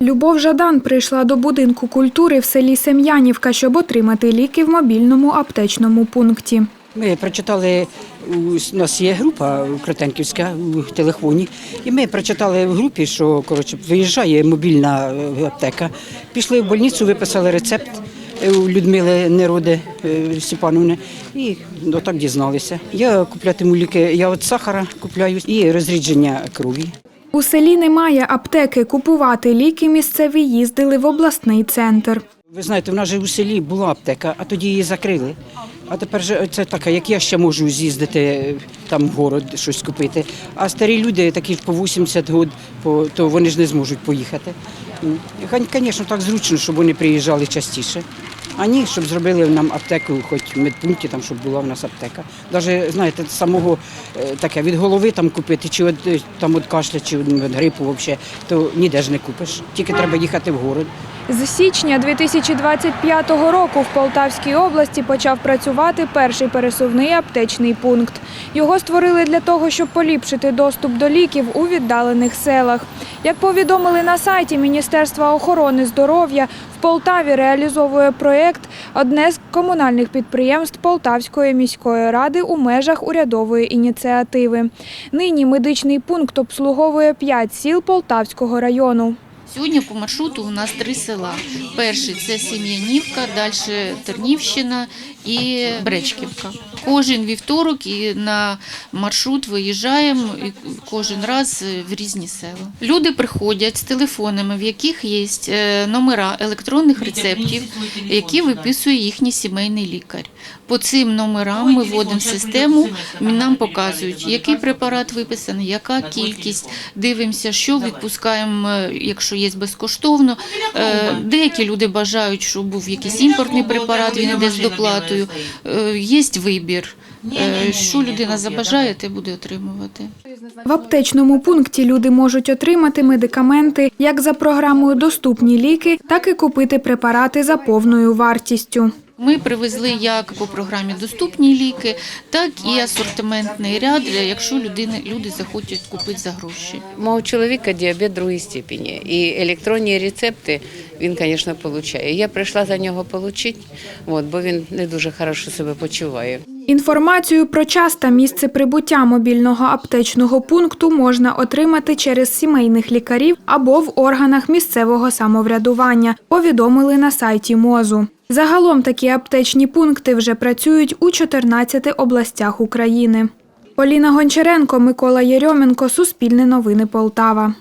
Любов Жадан прийшла до будинку культури в селі Сем'янівка, щоб отримати ліки в мобільному аптечному пункті. Ми прочитали, у нас є група Кротенківська у телефоні, і ми прочитали в групі, що коротше, виїжджає мобільна е, аптека. Пішли в больницю, виписали рецепт е, у Людмили Нероди е, Степановни і ну, так дізналися. Я куплятиму ліки, я от сахара купляю і розрідження крові. У селі немає аптеки. Купувати ліки місцеві їздили в обласний центр. Ви знаєте, в нас же у селі була аптека, а тоді її закрили. А тепер же це така, як я ще можу з'їздити е, там в город щось купити. А старі люди, такі по 80 років, то вони ж не зможуть поїхати. Звісно, так зручно, щоб вони приїжджали частіше. А ні, щоб зробили нам аптеку, хоч в медпункті, там, щоб була в нас аптека. Навіть, знаєте, самого е, таке від голови там купити, чи від, е, там від кашля, чи від грипу взагалі, то ніде ж не купиш. Тільки треба їхати в город. З січня 2025 року в Полтавській області почав працювати перший пересувний аптечний пункт. Його створили для того, щоб поліпшити доступ до ліків у віддалених селах. Як повідомили на сайті Міністерства охорони здоров'я, Полтаві реалізовує проєкт одне з комунальних підприємств Полтавської міської ради у межах урядової ініціативи. Нині медичний пункт обслуговує п'ять сіл Полтавського району. Сьогодні по маршруту у нас три села. Перший це Сім'янівка, далі Тернівщина і Бречківка. Кожен вівторок і на маршрут виїжджаємо і кожен раз в різні села. Люди приходять з телефонами, в яких є е, номера електронних рецептів, які виписує їхній сімейний лікар. По цим номерам ми вводимо систему, нам показують, який препарат виписаний, яка кількість. Дивимося, що відпускаємо, е, якщо є безкоштовно. Е, Деякі люди бажають, щоб був якийсь імпортний препарат, він йде з доплатою. Е, Є вибір. Е, Що людина забажає, те буде отримувати. В аптечному пункті люди можуть отримати медикаменти як за програмою Доступні ліки, так і купити препарати за повною вартістю. Ми привезли як по програмі доступні ліки, так і асортиментний ряд, якщо людини люди захочуть купити за гроші. Мого чоловіка діабет другої степені, і електронні рецепти він, звісно, отримує. Я прийшла за нього отримати, от, бо він не дуже хорошо себе почуває. Інформацію про час та місце прибуття мобільного аптечного пункту можна отримати через сімейних лікарів або в органах місцевого самоврядування, повідомили на сайті МОЗу. Загалом такі аптечні пункти вже працюють у 14 областях України. Поліна Гончаренко, Микола Єрьоменко, Суспільне новини Полтава.